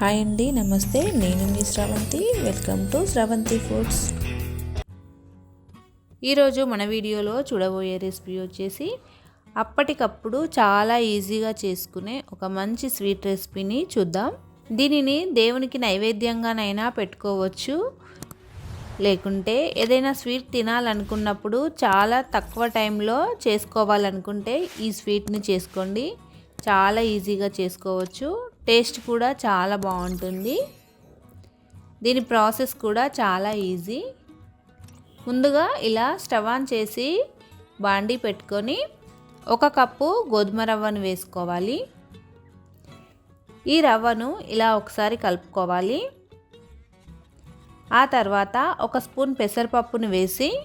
Hi అండి నమస్తే. నేను మీ Sravanthi. Welcome to Sravanthi foods ఈరోజు మన వీడియోలో చూడబోయే రెసిపీ వచ్చేసి అప్పటికప్పుడు చాలా ఈజీగా చేసుకునే ఒక మంచి స్వీట్ రెసిపీని చూద్దాం. దీనిని దేవునికి నైవేద్యంగానైనా పెట్టుకోవచ్చు. లేకుంటే ఏదైనా స్వీట్ తినాలనుకున్నప్పుడు చాలా తక్కువ టైంలో చేసుకోవాలనుకుంటే ఈ స్వీట్ని చేసుకోండి. చాలా ఈజీగా చేసుకోవచ్చు. టేస్ట్ కూడా చాలా బాగుంటుంది. దీని ప్రాసెస్ కూడా చాలా ఈజీ. ముందుగా ఇలా స్టవ్ ఆన్ చేసి బాండీ పెట్టుకొని ఒక కప్పు గోధుమ రవ్వను వేసుకోవాలి. ఈ రవ్వను ఇలా ఒకసారి కలుపుకోవాలి. ఆ తర్వాత ఒక స్పూన్ పెసరపప్పును వేసి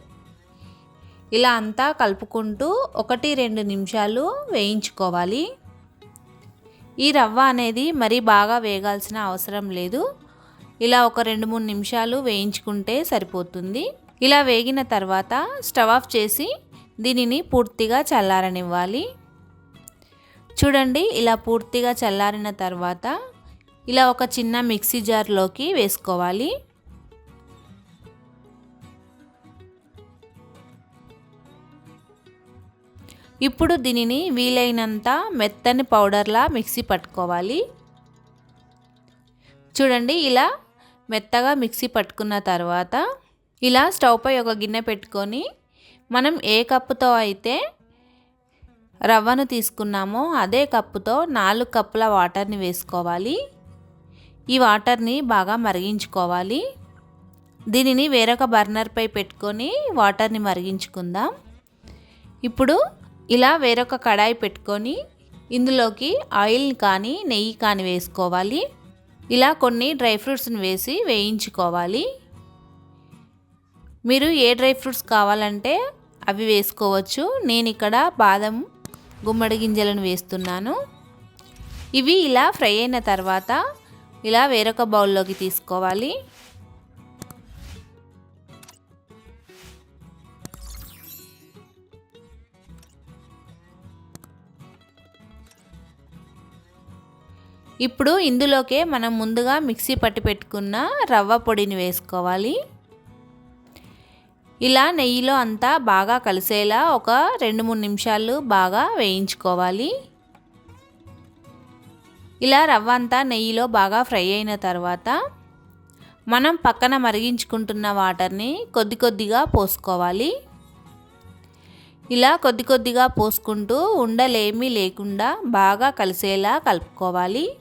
ఇలా అంతా కలుపుకుంటూ ఒకటి రెండు నిమిషాలు వేయించుకోవాలి. ఈ రవ్వ అనేది మరీ బాగా వేగాల్సిన అవసరం లేదు. ఇలా ఒక రెండు మూడు నిమిషాలు వేయించుకుంటే సరిపోతుంది. ఇలా వేగిన తర్వాత స్టవ్ ఆఫ్ చేసి దీనిని పూర్తిగా చల్లారనివ్వాలి. చూడండి ఇలా పూర్తిగా చల్లారిన తర్వాత ఇలా ఒక చిన్న మిక్సీ జార్లోకి వేసుకోవాలి. ఇప్పుడు దీనిని వీలైనంత మెత్తని పౌడర్లా మిక్సీ పట్టుకోవాలి. చూడండి ఇలా మెత్తగా మిక్సీ పట్టుకున్న తర్వాత ఇలా స్టవ్పై ఒక గిన్నె పెట్టుకొని మనం ఏ కప్పుతో అయితే రవ్వను తీసుకున్నామో అదే కప్పుతో నాలుగు కప్పుల వాటర్ని వేసుకోవాలి. ఈ వాటర్ని బాగా మరిగించుకోవాలి. దీనిని వేరొక బర్నర్పై పెట్టుకొని వాటర్ని మరిగించుకుందాం. ఇప్పుడు ఇలా వేరొక కడాయి పెట్టుకొని ఇందులోకి ఆయిల్ కానీ నెయ్యి కానీ వేసుకోవాలి. ఇలా కొన్ని డ్రై ఫ్రూట్స్ని వేసి వేయించుకోవాలి. మీరు ఏ డ్రై ఫ్రూట్స్ కావాలంటే అవి వేసుకోవచ్చు. నేను ఇక్కడ బాదం గుమ్మడి గింజలను వేస్తున్నాను. ఇవి ఇలా ఫ్రై అయిన తర్వాత ఇలా వేరొక బౌల్లోకి తీసుకోవాలి. ఇప్పుడు ఇందులోకే మనం ముందుగా మిక్సీ పట్టి పెట్టుకున్న రవ్వ పొడిని వేసుకోవాలి. ఇలా నెయ్యిలో అంతా బాగా కలిసేలా ఒక రెండు మూడు నిమిషాలు బాగా వేయించుకోవాలి. ఇలా రవ్వ అంతా నెయ్యిలో బాగా ఫ్రై అయిన తర్వాత మనం పక్కన మరిగించుకుంటున్న వాటర్ని కొద్ది కొద్దిగా పోసుకోవాలి. ఇలా కొద్ది కొద్దిగా పోసుకుంటూ ఉండలేమీ లేకుండా బాగా కలిసేలా కలుపుకోవాలి.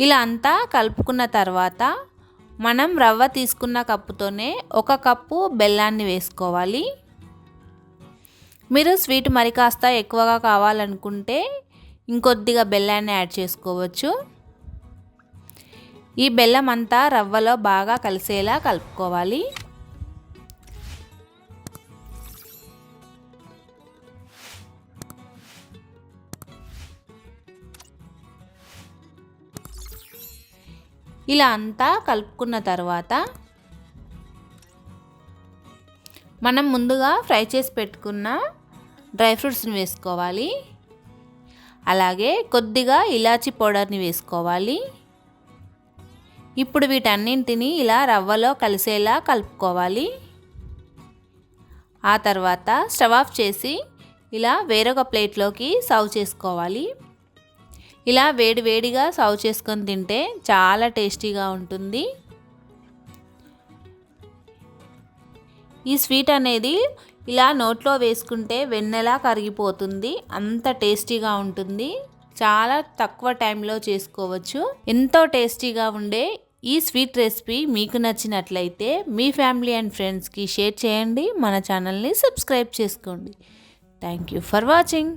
ఇలా అంతా కలుపుకున్న తర్వాత మనం రవ్వ తీసుకున్న కప్పుతోనే ఒక కప్పు బెల్లాన్ని వేసుకోవాలి. మీరు స్వీట్ మరి కాస్త ఎక్కువగా కావాలనుకుంటే ఇంకొద్దిగా బెల్లాన్ని యాడ్ చేసుకోవచ్చు. ఈ బెల్లం అంతా రవ్వలో బాగా కలిసేలా కలుపుకోవాలి. ఇలా అంతా కలుపుకున్న తర్వాత మనం ముందుగా ఫ్రై చేసి పెట్టుకున్న డ్రై ఫ్రూట్స్ని వేసుకోవాలి. అలాగే కొద్దిగా ఇలాచి పౌడర్ని వేసుకోవాలి. ఇప్పుడు వీటన్నింటిని ఇలా రవ్వలో కలిసేలా కలుపుకోవాలి. ఆ తర్వాత స్టవ్ ఆఫ్ చేసి ఇలా వేరొక ప్లేట్లోకి సర్వ్ చేసుకోవాలి. ఇలా వేడి వేడిగా సర్వ్ చేసుకొని తింటే చాలా టేస్టీగా ఉంటుంది. ఈ స్వీట్ అనేది ఇలా నోట్లో వేసుకుంటే వెన్నెలా కరిగిపోతుంది అంత టేస్టీగా ఉంటుంది. చాలా తక్కువ టైంలో చేసుకోవచ్చు. ఎంతో టేస్టీగా ఉండే ఈ స్వీట్ రెసిపీ మీకు నచ్చినట్లయితే మీ ఫ్యామిలీ అండ్ ఫ్రెండ్స్కి షేర్ చేయండి. మన ఛానల్ని సబ్స్క్రైబ్ చేసుకోండి. Thank you for watching.